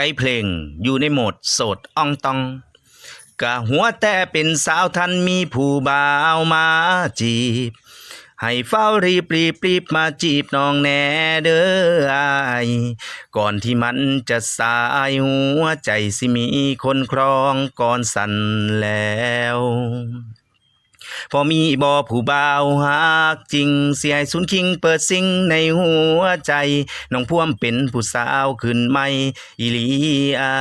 ไกด์เพลงอยู่ในโหมดโสดอ่องตองกะหัวแต่เป็นสาวทันมีผู้บ่าวมาจีบ ให้เฝ้ารีบรีบรีบมาจีบน้องแน่เด้อไอก่อนที่มันจะสายหัวใจสิมีคนครองก่อนสั่นแล้ว พอมีบอผู้บ่าวหักจริงเสียสุนคิงเปิดซิงในหัวใจน้องพ่วมเป็นผู้สาวขึ้นใหม่อีหลีอา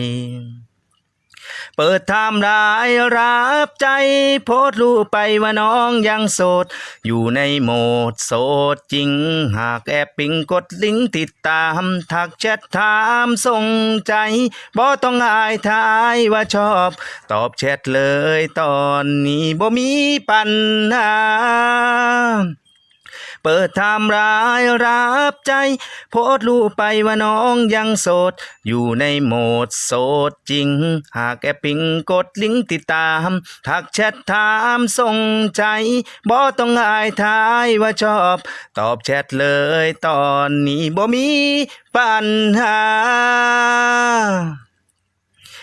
ย เปิดไทม์รายรับใจ โพสรูปไปว่าน้องยังโสด อยู่ในโหมดโสดจริง หากแอบปิงกดลิงก์ติดตาม ทักแชทถามส่งใจบ่ต้องอายทายว่าชอบ ตอบแชทเลยตอนนี้บ่มีปัญหา เปิดทม์รายรับใจ โพสรูปไปว่าน้องยังโสด อยู่ในโหมดโสดจริง หากแอปปิงกดลิงก์ติดตาม ทักแชทถามส่งใจบ่ต้องอายทายว่าชอบ ตอบแชทเลยตอนนี้บ่มีปัญหา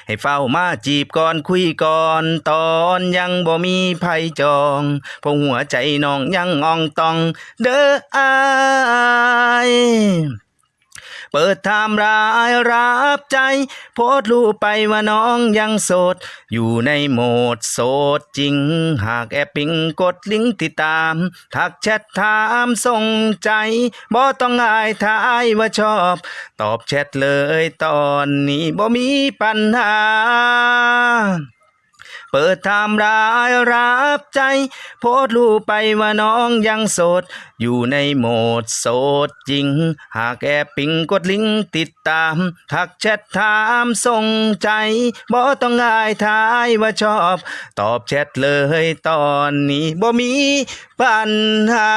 ให้เฝ้ามาจีบก่อนคุยก่อนตอนยังบ่มีไผจองเพราะหัวใจน้องยังอ่องตองเด้ออาย เปิดไทม์รายรับใจ โพสรูปไปว่าน้องยังโสด อยู่ในโหมดโสดจริง หากแอปปิงกดลิงก์ติดตาม ทักแชทถามส่งใจบ่ต้องอายทายว่าชอบ ตอบแชทเลยตอนนี้บ่มีปัญหา เปิดไทม์รายรับใจ โพสรูปไปว่าน้องยังโสด อยู่ในโหมดโสดจริง หากแอบปิงกดลิงก์ติดตาม ทักแชทถามส่งใจบ่ต้องอายทายว่าชอบ ตอบแชทเลยตอนนี้บ่มีปัญหา